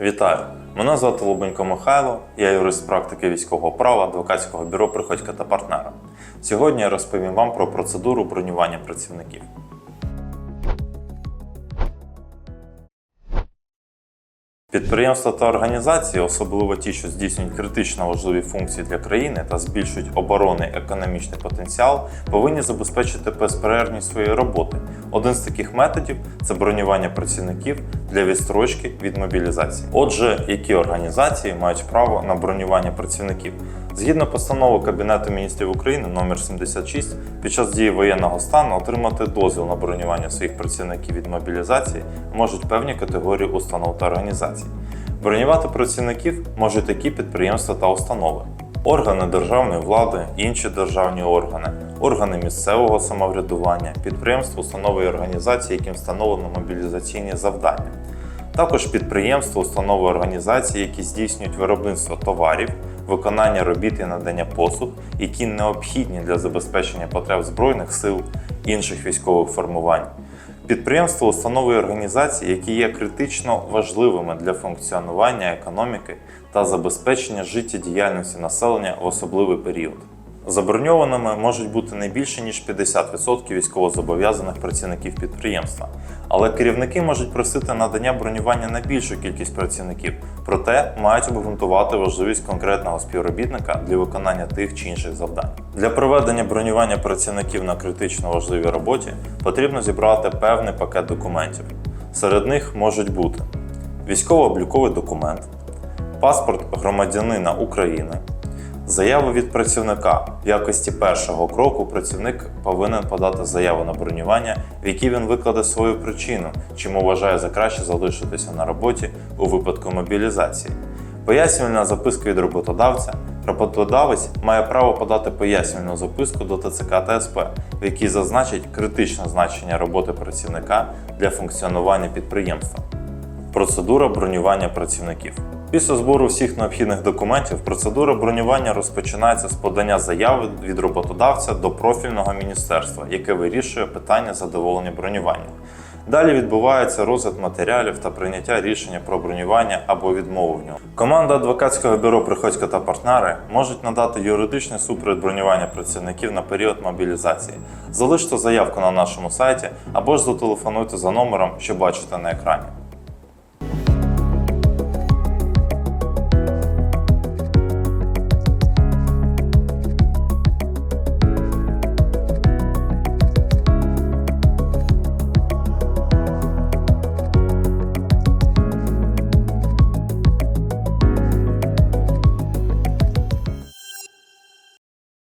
Вітаю! Мене звати Лубенько Михайло, я юрист практики військового права адвокатського бюро Приходька та партнера. Сьогодні я розповім вам про процедуру бронювання працівників. Підприємства та організації, особливо ті, що здійснюють критично важливі функції для країни та збільшують оборонний економічний потенціал, повинні забезпечити безперервність своєї роботи. Один з таких методів це бронювання працівників для відстрочки від мобілізації. Отже, які організації мають право на бронювання працівників? Згідно постанови Кабінету міністрів України номер 76, під час дії воєнного стану отримати дозвіл на бронювання своїх працівників від мобілізації можуть певні категорії установ та організацій. Бронювати працівників можуть такі підприємства та установи. Органи державної влади, інші державні органи, органи місцевого самоврядування, підприємства, установи і організації, яким встановлено мобілізаційні завдання. Також підприємства, установи організації, які здійснюють виробництво товарів, виконання робіт і надання послуг, які необхідні для забезпечення потреб Збройних сил, інших військових формувань. Підприємство установи організації, які є критично важливими для функціонування економіки та забезпечення життєдіяльності населення в особливий період. Заброньованими можуть бути не більше ніж 50% військовозобов'язаних працівників підприємства, але керівники можуть просити надання бронювання на більшу кількість працівників, проте мають обґрунтувати важливість конкретного співробітника для виконання тих чи інших завдань. Для проведення бронювання працівників на критично важливій роботі потрібно зібрати певний пакет документів. Серед них можуть бути військово-обліковий документ, паспорт громадянина України. Заяву від працівника в якості першого кроку працівник повинен подати заяву на бронювання, в якій він викладе свою причину, чому вважає за краще залишитися на роботі у випадку мобілізації. Пояснювальна записка від роботодавця. Роботодавець має право подати пояснювальну записку до ТЦК та СП, в якій зазначить критичне значення роботи працівника для функціонування підприємства. Процедура бронювання працівників. Після збору всіх необхідних документів процедура бронювання розпочинається з подання заяви від роботодавця до профільного міністерства, яке вирішує питання задоволення бронювання. Далі відбувається розгляд матеріалів та прийняття рішення про бронювання або відмову в ньому. Команда адвокатського бюро Приходько та партнери можуть надати юридичний супровід бронювання працівників на період мобілізації. Залиште заявку на нашому сайті або ж зателефонуйте за номером, що бачите на екрані.